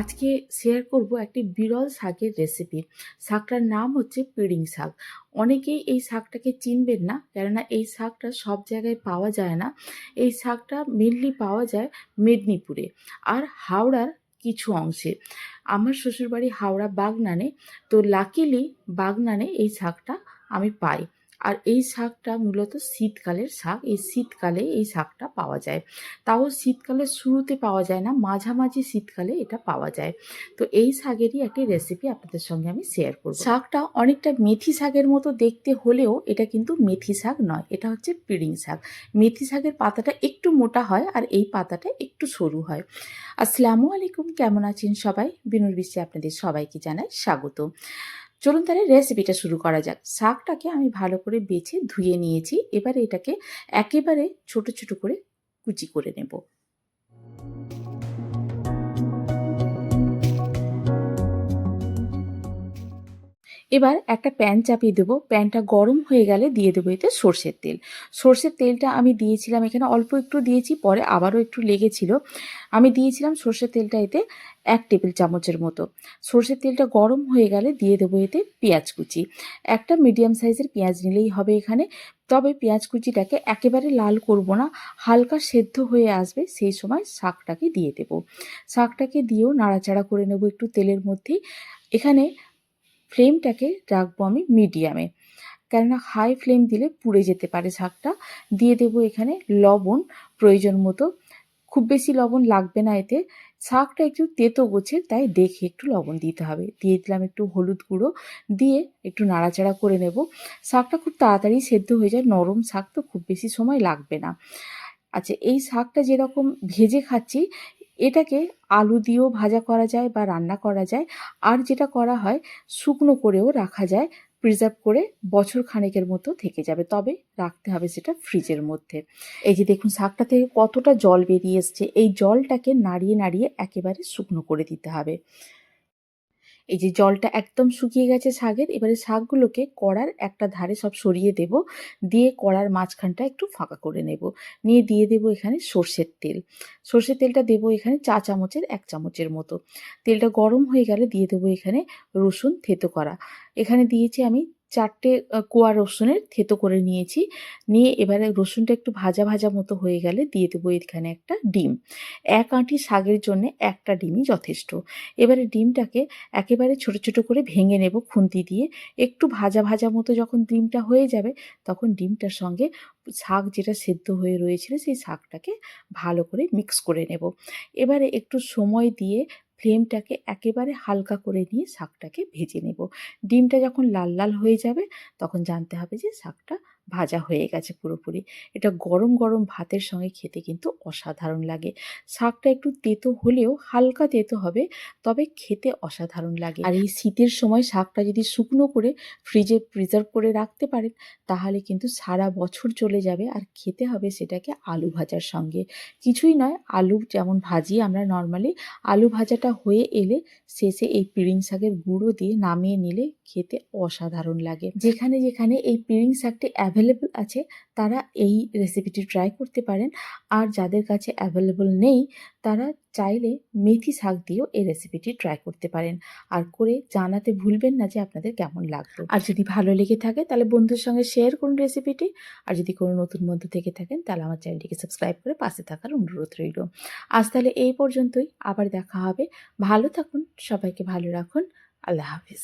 আজকে শেয়ার করব একটি বিরল শাকের রেসিপি শাকটার নাম হচ্ছে পিড়িং শাক। অনেকেই এই শাকটাকে চিনবেন না, কেননা এই শাকটা সব জায়গায় পাওয়া যায় না। এই শাকটা মেনলি পাওয়া যায় মেদিনীপুরে আর হাওড়ার কিছু অংশে। আমার শ্বশুরবাড়ি হাওড়া বাগনানে, তো লাকিলি বাগনানে এই শাকটা আমি পাই। আর এই শাকটা মূলত শীতকালের শাক। এই শীতকালে এই শাকটা পাওয়া যায়। তাও শীতকালের শুরুতে পাওয়া যায় না, মাঝামাঝি শীতকালে এটা পাওয়া যায়। তো এই শাকেরই একটি রেসিপি আপনাদের সঙ্গে আমি শেয়ার করব। শাকটা অনেকটা মেথি শাকের মতো দেখতে হলেও এটা কিন্তু মেথি শাক নয়, এটা হচ্ছে পিড়িং শাক। মেথি শাকের পাতাটা একটু মোটা হয় আর এই পাতাটা একটু সরু হয়। আসসালামু আলাইকুম, কেমন আছেন সবাই? বিনুর বিশ্বে আপনাদের সবাইকে জানাই স্বাগত চলুন তাহলে রেসিপিটা শুরু করা যাক। শাকটাকে আমি ভালো করে বেছে ধুয়ে নিয়েছি। এবারে এটাকে একেবারে ছোট ছোট করে কুচি করে নেব। এবার একটা প্যান চাপিয়ে দেবো। প্যানটা গরম হয়ে গেলে দিয়ে দেবো এতে সর্ষের তেল। সর্ষের তেলটা আমি দিয়েছিলাম এখানে অল্প একটু দিয়েছি, পরে আবারও একটু লেগেছিল। আমি দিয়েছিলাম সর্ষের তেলটা এতে এক টেবিল চামচের মতো। সর্ষের তেলটা গরম হয়ে গেলে দিয়ে দেবো এতে পেঁয়াজ কুচি। একটা মিডিয়াম সাইজের পেঁয়াজ নিলেই হবে এখানে। তবে পেঁয়াজ কুচিটাকে একেবারে লাল করব না, হালকা সেদ্ধ হয়ে আসবে সেই সময় শাকটাকে দিয়ে দেব। শাকটাকে দিয়েও নাড়াচাড়া করে নেব একটু তেলের মধ্যেই। এখানে ফ্লেমটাকে রাখব আমি মিডিয়ামে। কেননা হাই ফ্লেম দিলে পুড়ে যেতে পারে শাকটা দিয়ে দেবো এখানে লবণ, প্রয়োজন মতো। খুব বেশি লবণ লাগবে না এতে। শাকটা একটু তেতো গোছে, তাই দেখে একটু লবণ দিতে হবে। দিয়ে দিলাম একটু হলুদ গুঁড়ো। দিয়ে একটু নাড়াচাড়া করে নেব। শাকটা খুব তাড়াতাড়ি সেদ্ধ হয়ে যায়। নরম শাক তো খুব বেশি সময় লাগবে না। আচ্ছা এই শাকটা যেরকম ভেজে খাচ্ছি এটাকে আলু দিয়েও ভাজা করা যায় বা রান্না করা যায়। আর যেটা করা হয়, শুকনো করেও রাখা যায় প্রিজার্ভ করে বছর খানেকের মতো থেকে যাবে। তবে রাখতে হবে সেটা ফ্রিজের মধ্যে। এই যে দেখুন, শাকটা থেকে কতটা জল বেরিয়ে এসছে। এই জলটাকে নাড়িয়ে নাড়িয়ে একেবারে শুকনো করে দিতে হবে। এই যে জলটা একদম শুকিয়ে গেছে শাকের এবারে শাকগুলোকে কড়ার একটা ধারে সব সরিয়ে দেব, দিয়ে কড়ার মাঝখানটা একটু ফাঁকা করে নেব। নিয়ে দিয়ে দেব এখানে সর্ষের তেল। সর্ষের তেলটা দেব এখানে চা চামচের, এক চামচের মতো। তেলটা গরম হয়ে গেলে দিয়ে দেবো এখানে রসুন থেতো করা। এখানে দিয়েছি আমি চারটে কোয়া রসুনের থেতো করে নিয়েছি। নিয়ে এবারে রসুনটা একটু ভাজা ভাজা মতো হয়ে গেলে দিয়ে দেবো এখানে একটা ডিম। এক আঁটি শাকের জন্য একটা ডিমই যথেষ্ট। এবারে ডিমটাকে একেবারে ছোট ছোট করে ভেঙে নেব খুন্তি দিয়ে। একটু ভাজা ভাজা মতো যখন ডিমটা হয়ে যাবে, তখন ডিমটার সঙ্গে শাক যেটা সেদ্ধ হয়ে রয়েছিল, সেই শাকটাকে ভালো করে মিক্স করে নেব। এবারে একটু সময় দিয়ে ফ্লেমটাকে একেবারে হালকা করে নিয়ে শাকটাকে ভেজে নেব। ডিমটা যখন লাল লাল হয়ে যাবে, তখন জানতে হবে যে শাকটা ভাজা হয়ে গেছে পুরোপুরি। এটা গরম গরম ভাতের সঙ্গে খেতে কিন্তু অসাধারণ লাগে। শাকটা একটু তেতো হলেও হালকা তেতো হবে, তবে খেতে অসাধারণ লাগে। আর এই শীতের সময় শাকটা যদি শুকনো করে ফ্রিজে প্রিজার্ভ করে রাখতে পারেন, তাহলে কিন্তু সারা বছর চলে যাবে আর খেতে হবে সেটাকে আলু ভাজার সঙ্গে। কিছুই নয়, আলু যেমন ভাজি আমরা নর্মালি আলু ভাজাটা হয়ে এলে শেষে এই পিড়িং শাকের গুঁড়ো দিয়ে নামিয়ে নিলে খেতে অসাধারণ লাগে। যেখানে যেখানে এই পিড়িং শাকটি অ্যাভেলেবল আছে, তারা এই রেসিপিটি ট্রাই করতে পারেন। আর যাদের কাছে অ্যাভেলেবল নেই, তারা চাইলে মেথি শাক দিয়েও এই রেসিপিটি ট্রাই করতে পারেন। আর করে জানাতে ভুলবেন না যে আপনাদের কেমন লাগল। আর যদি ভালো লেগে থাকে, তাহলে বন্ধুর সঙ্গে শেয়ার করুন রেসিপিটি আর যদি কোনো নতুন বন্ধু থেকে থাকেন, তাহলে আমার চ্যানেলটিকে সাবস্ক্রাইব করে পাশে থাকার অনুরোধ রইল। আজ তাহলে এই পর্যন্তই, আবার দেখা হবে। ভালো থাকুন, সবাইকে ভালো রাখুন। আল্লাহ হাফিজ।